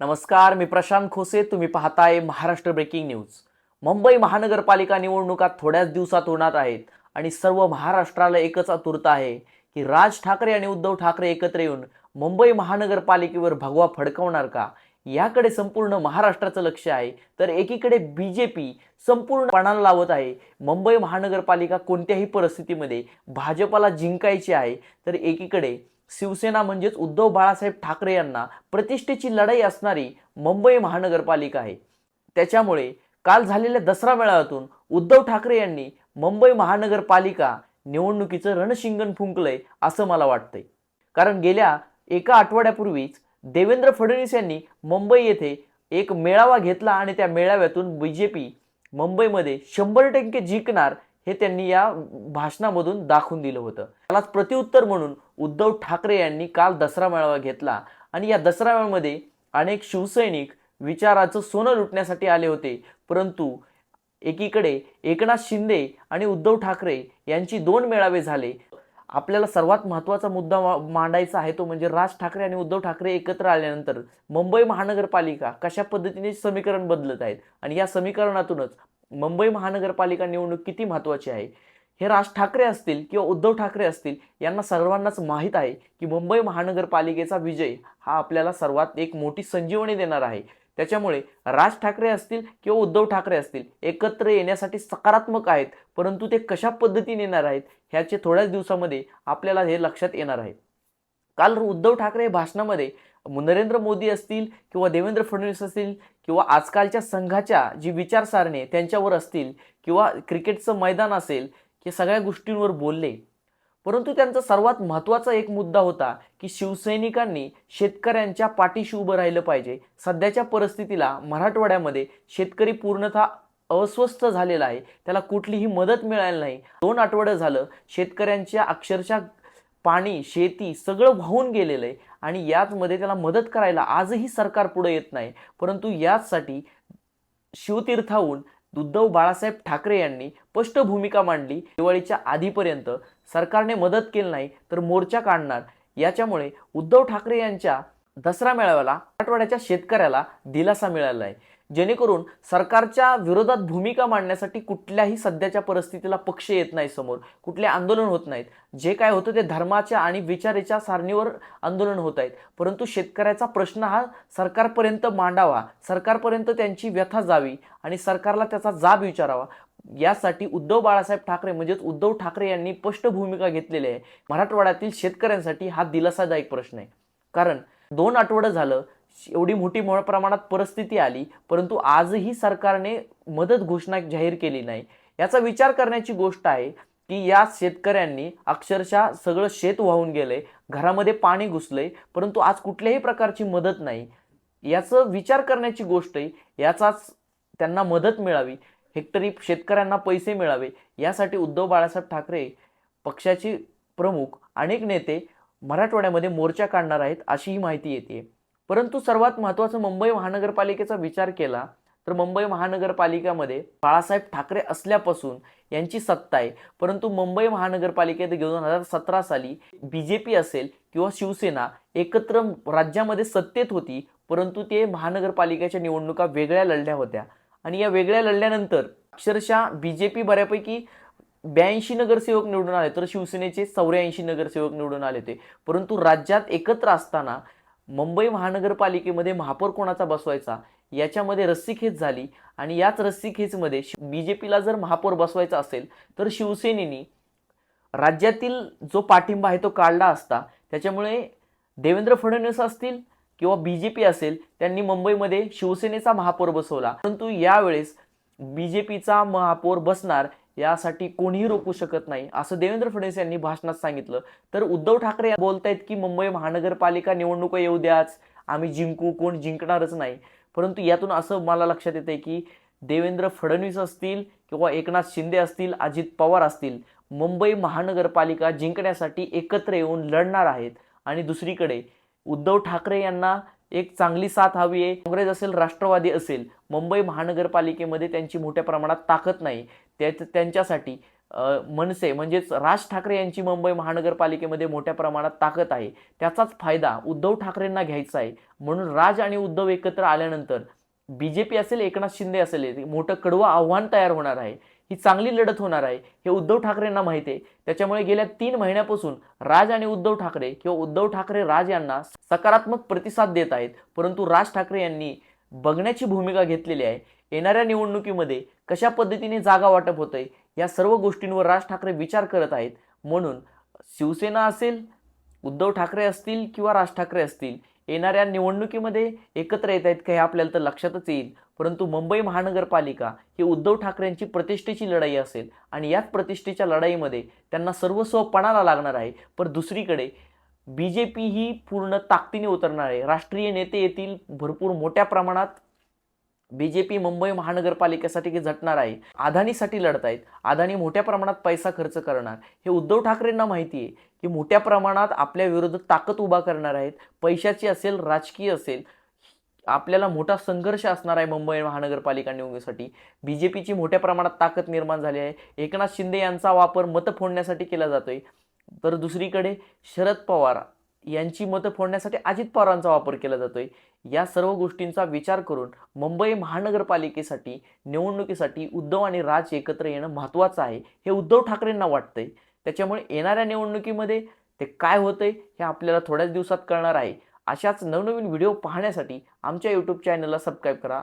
नमस्कार मी प्रशांत खोसे. तुम्ही पाहताय महाराष्ट्र ब्रेकिंग न्यूज. मुंबई महानगरपालिका निवडणुका थोड्याच दिवसात होणार आहेत आणि सर्व महाराष्ट्राला एकच आतुरता आहे की राज ठाकरे आणि उद्धव ठाकरे एकत्र येऊन मुंबई महानगरपालिकेवर भगवा फडकवणार का? याकडे संपूर्ण महाराष्ट्राचं लक्ष आहे. तर एकीकडे बी जे पी संपूर्ण पणाला लावत आहे. मुंबई महानगरपालिका कोणत्याही परिस्थितीमध्ये भाजपाला जिंकायची आहे. तर एकीकडे शिवसेना म्हणजेच उद्धव बाळासाहेब ठाकरे यांना प्रतिष्ठेची लढाई असणारी मुंबई महानगरपालिका आहे. त्याच्यामुळे काल झालेल्या दसरा मेळाव्यातून उद्धव ठाकरे यांनी मुंबई महानगरपालिका निवडणुकीचं रणशिंगण फुंकलंय असं मला वाटतंय. कारण गेल्या एका आठवड्यापूर्वीच देवेंद्र फडणवीस यांनी मुंबई येथे एक मेळावा घेतला आणि त्या मेळाव्यातून बी जे पी मुंबईमध्ये शंभर टक्के जिंकणार हे त्यांनी या भाषणामधून दाखवून दिलं होतं. त्यालाच प्रत्युत्तर म्हणून उद्धव ठाकरे यांनी काल दसरा मेळावा घेतला. आणि या दसरा मेळाव्यामध्ये अनेक शिवसैनिक विचाराचं सोनं लुटण्यासाठी आले होते. परंतु एकीकडे एकनाथ शिंदे आणि उद्धव ठाकरे यांची दोन मेळावे झाले. आपल्याला सर्वात महत्त्वाचा मुद्दा मा- मांडायचा आहे तो म्हणजे राज ठाकरे आणि उद्धव ठाकरे एकत्र आल्यानंतर मुंबई महानगरपालिका कशा पद्धतीने समीकरण बदलत आहेत? आणि या समीकरणातूनच मुंबई महानगरपालिका निवडणूक किती महत्त्वाची आहे? हे राज ठाकरे असतील किंवा उद्धव ठाकरे असतील यांना सर्वांनाच माहीत आहे की मुंबई महानगरपालिकेचा विजय हा आपल्याला सर्वात एक मोठी संजीवनी देणार आहे. त्याच्यामुळे राज ठाकरे असतील किंवा उद्धव ठाकरे असतील एकत्र येण्यासाठी सकारात्मक आहेत परंतु ते कशा पद्धतीने येणार आहेत ह्याचे थोड्याच दिवसामध्ये आपल्याला हे लक्षात येणार आहे. काल उद्धव ठाकरे भाषणामध्ये नरेंद्र मोदी असतील किंवा देवेंद्र फडणवीस असतील किंवा आजकालच्या संघाच्या जी विचारसारणी त्यांच्यावर असतील किंवा क्रिकेटचं मैदान असेल हे सगळ्या गोष्टींवर बोलले. परंतु त्यांचा सर्वात महत्त्वाचा एक मुद्दा होता की शिवसैनिकांनी शेतकऱ्यांच्या पाठीशी उभं राहिलं पाहिजे. सध्याच्या परिस्थितीला मराठवाड्यामध्ये शेतकरी पूर्णतः अस्वस्थ झालेला आहे. त्याला कुठलीही मदत मिळाली नाही. दोन आठवडं झालं शेतकऱ्यांच्या अक्षरशः पाणी शेती सगळं वाहून गेलेलं आहे आणि याचमध्ये त्याला मदत करायला आजही सरकार पुढे येत नाही. परंतु याचसाठी शिवतीर्थाहून उद्धव बाळासाहेब ठाकरे यांनी स्पष्ट भूमिका मांडली. दिवाळीच्या आधीपर्यंत सरकारने मदत केली नाही तर मोर्चा काढणार. याच्यामुळे उद्धव ठाकरे यांच्या दसरा मेळाव्याला मराठवाड्याच्या शेतकऱ्याला दिलासा मिळाला आहे. जेणेकरून सरकारच्या विरोधात भूमिका मांडण्यासाठी कुठल्याही सध्याच्या परिस्थितीला पक्ष येत नाही समोर. कुठले आंदोलन होत नाहीत. जे काय होतं ते धर्माच्या आणि विचाराच्या सारणीवर आंदोलन होत आहेत. परंतु शेतकऱ्याचा प्रश्न हा सरकारपर्यंत मांडावा. सरकारपर्यंत त्यांची व्यथा जावी आणि सरकारला त्याचा जाब विचारावा. यासाठी उद्धव बाळासाहेब ठाकरे म्हणजेच उद्धव ठाकरे यांनी स्पष्ट भूमिका घेतलेली आहे. मराठवाड्यातील शेतकऱ्यांसाठी हा दिलासादायक प्रश्न आहे. कारण दोन आठवडं झालं एवढी मोठी मोठ्या प्रमाणात परिस्थिती आली परंतु आजही सरकारने मदत घोषणा जाहीर केली नाही. याचा विचार करण्याची गोष्ट आहे की या शेतकऱ्यांनी अक्षरशः सगळं शेत वाहून गेले घरामध्ये पाणी घुसले परंतु आज कुठल्याही प्रकारची मदत नाही. याचं विचार करण्याची गोष्ट आहे याचाच त्यांना मदत मिळावी हेक्टरी शेतकऱ्यांना पैसे मिळावे यासाठी उद्धव बाळासाहेब ठाकरे पक्षाचे प्रमुख अनेक नेते मराठवाड्यामध्ये मोर्चा काढणार आहेत अशीही माहिती येते परंतु सर्वात महत्त्वाचं मुंबई महानगरपालिकेचा विचार केला तर मुंबई महानगरपालिकेमध्ये बाळासाहेब ठाकरे असल्यापासून यांची सत्ता आहे. परंतु मुंबई महानगरपालिकेत दोन हजार सतरा साली बी जे पी असेल किंवा शिवसेना एकत्र राज्यामध्ये सत्तेत होती परंतु ते महानगरपालिकेच्या निवडणुका वेगळ्या लढल्या होत्या. आणि या वेगळ्या लढल्यानंतर अक्षरशः बी जे पी बऱ्यापैकी ब्याऐंशी नगरसेवक निवडून आले तर शिवसेनेचे चौऱ्याऐंशी नगरसेवक निवडून आले होते. परंतु राज्यात एकत्र असताना मुंबई महानगरपालिकेमध्ये महापौर कोणाचा बसवायचा? याच्यामध्ये रस्सीखेच झाली आणि याच रस्सीखेचमध्ये बी जे पीला जर महापौर बसवायचा असेल तर शिवसेनेनी राज्यातील जो पाठिंबा आहे तो काढला असता त्याच्यामुळे देवेंद्र फडणवीस असतील किंवा बी जे पी असेल त्यांनी मुंबईमध्ये शिवसेनेचा महापौर बसवला. परंतु यावेळेस बी जे पीचा महापौर बसणार यासाठी कोणीही रोखू शकत नाही. असं देवेंद्र फडणवीस यांनी भाषणात सांगितलं. तर उद्धव ठाकरे बोलतायत की मुंबई महानगरपालिका निवडणुका येऊ द्याच. आम्ही जिंकू कोण जिंकणारच नाही. परंतु यातून असं मला लक्षात येते की देवेंद्र फडणवीस असतील किंवा एकनाथ शिंदे असतील अजित पवार असतील मुंबई महानगरपालिका जिंकण्यासाठी एकत्र येऊन लढणार आहेत. आणि दुसरीकडे उद्धव ठाकरे यांना एक चांगली साथ हवी आहे. काँग्रेस असेल राष्ट्रवादी असेल मुंबई महानगरपालिकेमध्ये त्यांची मोठ्या प्रमाणात ताकद नाही. त्या त्यांच्यासाठी मनसे म्हणजेच राज ठाकरे यांची मुंबई महानगरपालिकेमध्ये मोठ्या प्रमाणात ताकद आहे. त्याचाच फायदा उद्धव ठाकरेंना घ्यायचा आहे. म्हणून राज आणि उद्धव एकत्र आल्यानंतर बी जे पी असेल एकनाथ शिंदे असेल मोठं कडवं आव्हान तयार होणार आहे. ही चांगली लढत होणार आहे हे उद्धव ठाकरेंना माहिती आहे. त्याच्यामुळे गेल्या तीन महिन्यापासून राज आणि उद्धव ठाकरे किंवा उद्धव ठाकरे राज यांना सकारात्मक प्रतिसाद देत आहेत परंतु राज ठाकरे यांनी बघण्याची भूमिका घेतलेली आहे. येणाऱ्या निवडणुकीमध्ये कशा पद्धतीने जागा वाटप होतंय या सर्व गोष्टींवर राज ठाकरे विचार करत आहेत. म्हणून शिवसेना असेल उद्धव ठाकरे असतील किंवा राज ठाकरे असतील येणाऱ्या निवडणुकीमध्ये एकत्र येत आहेत का हे आपल्याला तर लक्षातच येईल. परंतु मुंबई महानगरपालिका ही उद्धव ठाकरेंची प्रतिष्ठेची लढाई असेल आणि याच प्रतिष्ठेच्या लढाईमध्ये त्यांना सर्वस्व पणाला लागणार आहे. पण दुसरीकडे बी जे पी ही पूर्ण ताकदीने उतरणार आहे. राष्ट्रीय नेते येथील भरपूर मोठ्या प्रमाणात बी जे पी मुंबई महानगरपालिकेसाठी की झटणार आहे? अदानीसाठी लढत आहेत अदानी मोठ्या प्रमाणात पैसा खर्च करणार. हे उद्धव ठाकरेंना माहिती आहे की मोठ्या प्रमाणात आपल्या विरुद्ध ताकद उभा करणार आहेत. पैशाची असेल राजकीय असेल आपल्याला मोठा संघर्ष असणार आहे मुंबई महानगरपालिका निवडणुकीसाठी. बी जे पीची मोठ्या प्रमाणात ताकद निर्माण झाली आहे. एकनाथ शिंदे यांचा वापर मतं फोडण्यासाठी केला जातोय. तर दुसरीकडे शरद पवार यांची मतं फोडण्यासाठी अजित पवारांचा वापर केला जातोय. या सर्व गोष्टींचा विचार करून मुंबई महानगरपालिकेसाठी निवडणुकीसाठी उद्धव आणि राज एकत्र येणं महत्त्वाचं आहे हे उद्धव ठाकरेंना वाटतंय. त्याच्यामुळे येणाऱ्या निवडणुकीमध्ये ते काय होतंय हे आपल्याला थोड्याच दिवसात कळणार आहे. अशाच नवनवीन व्हिडिओ पाहण्यासाठी आमच्या यूट्यूब चॅनलला सबस्क्राईब करा.